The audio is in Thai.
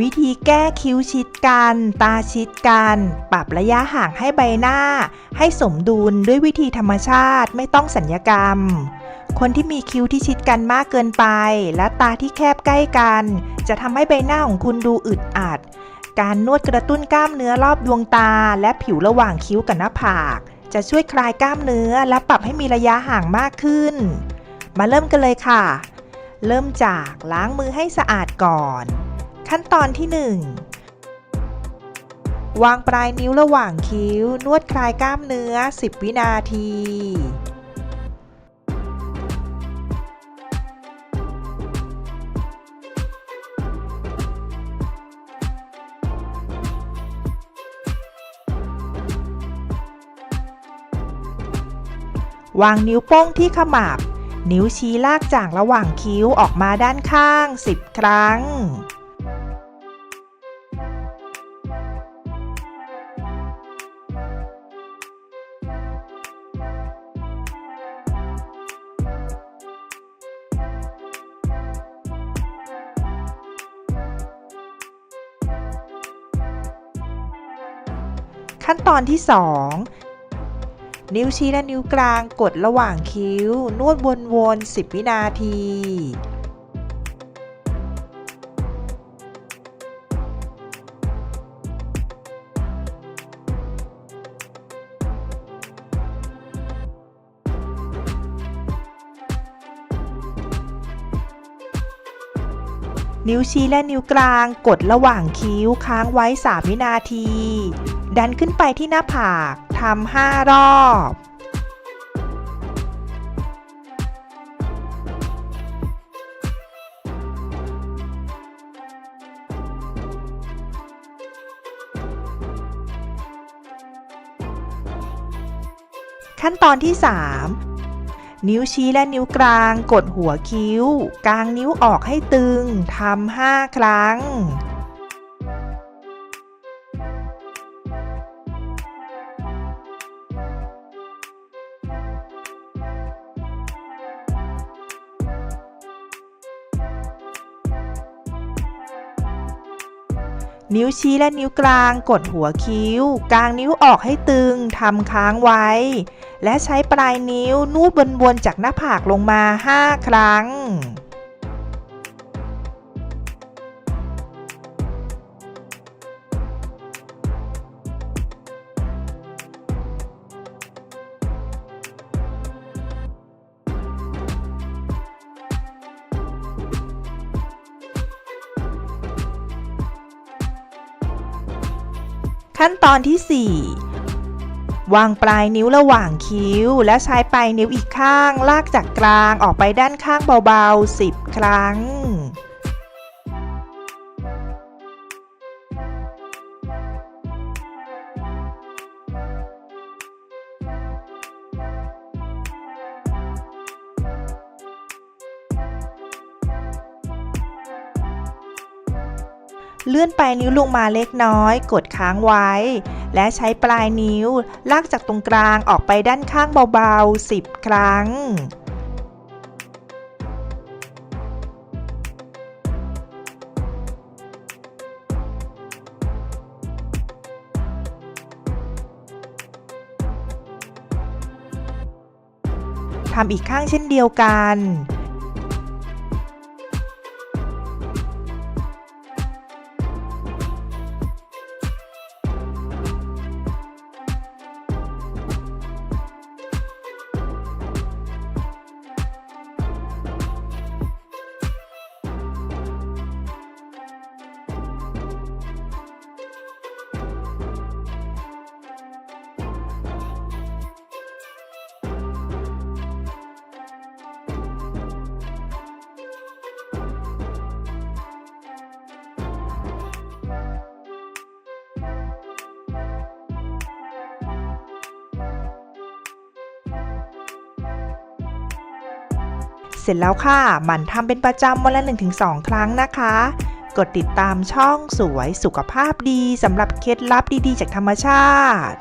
วิธีแก้คิ้วชิดกัน ตาชิดกัน ปรับระยะห่างให้ใบหน้า ให้สมดุลด้วยวิธีธรรมชาติไม่ต้องสัญญกรรม คนที่มีคิ้วที่ชิดกันมากเกินไป และตาที่แคบใกล้กัน จะทำให้ใบหน้าของคุณดูอึดอัด การนวดกระตุ้นกล้ามเนื้อรอบดวงตา และผิวระหว่างคิ้วกับหน้าผาก จะช่วยคลายกล้ามเนื้อและปรับให้มีระยะห่างมากขึ้น มาเริ่มกันเลยค่ะ เริ่มจากล้างมือให้สะอาดก่อน ขั้นตอนที่ 1 วางปลายนิ้วระหว่างคิ้ว นวดคลายกล้ามเนื้อ 10 วินาที วางนิ้วโป้งที่ขมับ นิ้วชี้ลากจากระหว่างคิ้วออกมาด้านข้าง 10 ครั้ง ขั้นตอนที่ 2 นิ้วชี้และนิ้วกลางกดระหว่างคิ้ว นวดวนๆ10 วินาทีนิ้วชี้และนิ้วกลางกดระหว่างคิ้วค้างไว้ 3 วินาที ดันขึ้นไปที่หน้าผากทำ5รอบ ขั้นตอนที่ 3 นิ้วชี้และนิ้วกลางกดหัวคิ้วกางนิ้วออกให้ตึงทำห้าครั้ง นิ้วชี้และนิ้วกลางกดหัวคิ้ว กลางนิ้วออกให้ตึงทำค้างไว้ และใช้ปลายนิ้วนูดบนๆจากหน้าผากลงมา 5 ครั้ง ขั้นตอนที่ 4 วางปลายนิ้วระหว่างคิ้ว และใช้ปลายนิ้วอีกข้าง ลากจากกลางออกไปด้านข้างเบาๆ 10 ครั้ง เลื่อนปลายนิ้วลงมาเล็กน้อย กดค้างไว้ และใช้ปลายนิ้ว ลากจากตรงกลางออกไปด้านข้างเบาๆ 10 ครั้งทำอีกข้างเช่นเดียวกัน เสร็จแล้วค่ะ มันทำเป็นประจำวันละ 1-2 ครั้งนะคะ กดติดตามช่องสวยสุขภาพดีสำหรับเคล็ดลับดีๆ จากธรรมชาติ